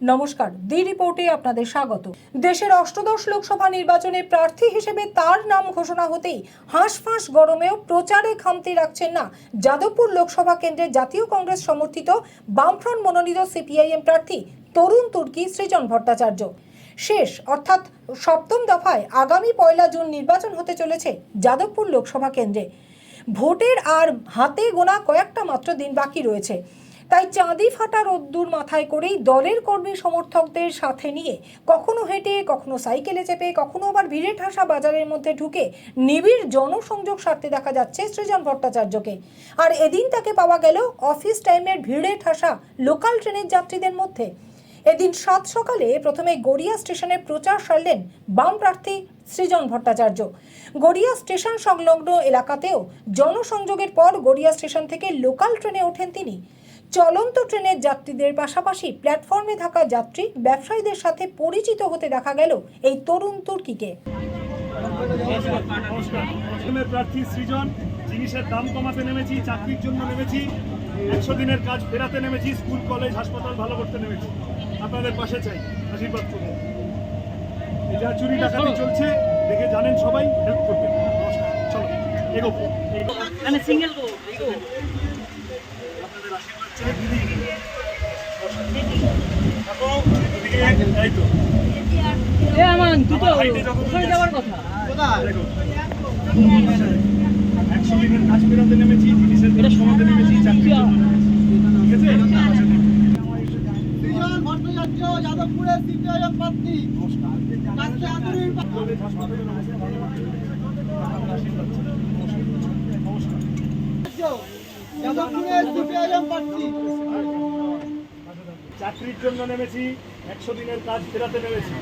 নমস্কার দি রিপোর্টে আপনাদের স্বাগত। দেশের অষ্টদশ লোকসভা নির্বাচনে প্রার্থী হিসেবে তার নাম ঘোষণা হতেই হাঁসফাঁস গরমেও প্রচারে খামতি রাখছেন না যাদবপুর লোকসভা কেন্দ্রের জাতীয় কংগ্রেস সমর্থিত বামফ্রন্ট মনোনীত সিপিআইএম প্রার্থী তরুণ তুর্কি সৃজন ভট্টাচার্য। শেষ, অর্থাৎ সপ্তম দফায় আগামী পয়লা জুন নির্বাচন হতে চলেছে যাদবপুর লোকসভা কেন্দ্রে। ভোটের আর হাতে গোনা কয়েকটা মাত্র দিন বাকি রয়েছে। তাই চাঁদি ফাটা রোদ্দুর মাথায় করেই দলের কর্মী সমর্থকদের সাথে নিয়ে কখনো হেঁটে, কখনো সাইকেলে চেপে, কখনো আবার ভিড়ে ঠাসা বাজারের মধ্যে ঢুকে নিবিড় জনসংযোগ সারতে দেখা যাচ্ছে সৃজন ভট্টাচার্যকে। আর এদিন তাকে পাওয়া গেল অফিস টাইমের ভিড়ে ঠাসা লোকাল ট্রেনের যাত্রীদের মধ্যে। এদিন সাত সকালে প্রথমে গড়িয়া স্টেশনে প্রচার সারলেন বাম প্রার্থী সৃজন ভট্টাচার্য। গড়িয়া স্টেশন সংলগ্ন এলাকাতেও জনসংযোগের পর গড়িয়া স্টেশন থেকে লোকাল ট্রেনে ওঠেন তিনি। চলন্ত ট্রেনের যাত্রীদের পাশাপাশি প্ল্যাটফর্মে থাকা যাত্রী ব্যবসায়ীদের সাথে পরিচিত হতে দেখা গেল এই তরুণ তুর্কিকে। নমস্কার প্রার্থী সৃজন জিনিসের দাম কমাতে নেমেছি চাকরির জন্য নেমেছি একশো দিনের কাজ ফেরাতে নেমেছি স্কুল কলেজ হাসপাতাল ভালো করতে নেমেছি। আপনাদের পাশে চাই আশীর্বাদ করুন। এই যা চুরি ডাকাতি চলছে দেখে জানেন সবাই হেল্প করবেন। চলো এগোবো। মানে সিঙ্গেল একশো কাজ নেমেছি জিনিসের নেমেছি নেমেছি। ঠিক আছে সিপিআইএম প্রার্থী আদরের। নমস্কার। চাকরির জন্য নেমেছি, একশো দিনের কাজ ফেরাতে নেমেছি।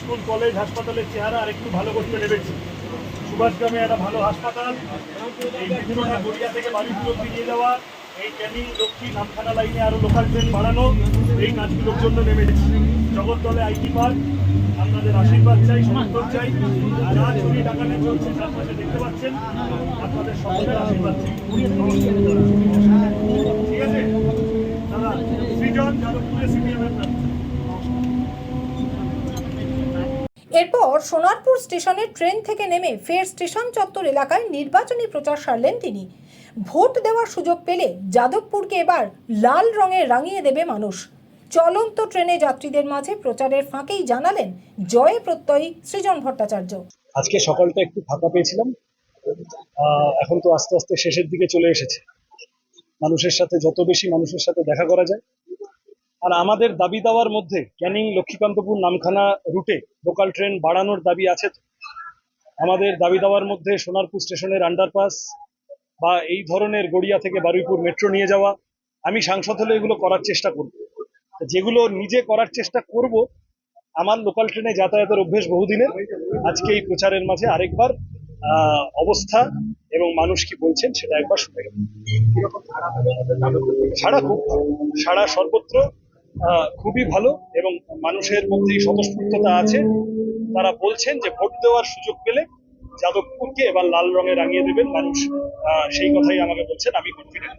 স্কুল, কলেজ, হাসপাতালের চেহারা আর একটু ভালো করতে নেমেছি। সুভাষগ্রামে একটা ভালো হাসপাতাল, এই বিভিন্নটা গড়িয়া থেকে বাড়িগুলো অব্দি নিয়ে যাওয়া এই ক্যানিং লক্ষ্মী, নামখানা লাইনে আরও লোকাল ট্রেন বাড়ানো, এই কাজগুলোর জন্য নেমেছি। জগদ্দলে আইটি পার্ক আপনাদের আশীর্বাদ চাই, সমর্থন চাই। যা চলছে দেখতে পাচ্ছেন। আপনাদের সকলের আশীর্বাদ চাই। ঠিক আছে? দাদা সৃজন যাদবপুরে এরপর সোনারপুর স্টেশনে ট্রেন থেকে নেমে ফের স্টেশন চত্বর এলাকায় নির্বাচনী প্রচার সারলেন তিনি। ভোট দেওয়ার সুযোগ পেলে যাদবপুরকে এবার লাল রঙে রাঙিয়ে দেবে মানুষ। চলন্ত ট্রেনে যাত্রীদের মাঝে প্রচারের ফাঁকেই জানালেন জয়ে প্রত্যয়ী সৃজন ভট্টাচার্য। আজকে সকালটা একটু ফাঁকা পেয়েছিলাম। এখন তো আস্তে আস্তে শেষের দিকে চলে এসেছে। মানুষের সাথে যত বেশি মানুষের সাথে দেখা করা যায়। আর আমাদের দাবি দাওয়ার মধ্যে ক্যানিং লক্ষ্মীকান্তপুর নামখানা রুটে লোকাল ট্রেন বাড়ানোর দাবি আছে আমাদের দাবি দাওয়ার মধ্যে সোনারপুর স্টেশনের আন্ডারপাস বা এই ধরনের গড়িয়া থেকে বারুইপুর মেট্রো নিয়ে যাওয়া। আমি সাংসদ হলে এগুলো করার চেষ্টা করব। যেগুলো নিজে করার চেষ্টা করব, আমার লোকাল ট্রেনে যাতায়াতের অভ্যেস বহুদিনের। আজকে এই প্রচারের মাঝে আরেকবার অবস্থা এবং মানুষ কি বলছেন সেটা একবার শুনে গেল সাড়া খুব সাড়া সর্বত্র খুবই ভালো এবং মানুষের মধ্যে স্বতঃস্ফূর্ততা আছে। তারা বলছেন যে ভোট দেওয়ার সুযোগ পেলে যাদবপুরকে এবার লাল রঙে রাঙিয়ে দেবেন মানুষ। সেই কথাই আমাকে বলছেন। আমি কনফিডেন্ট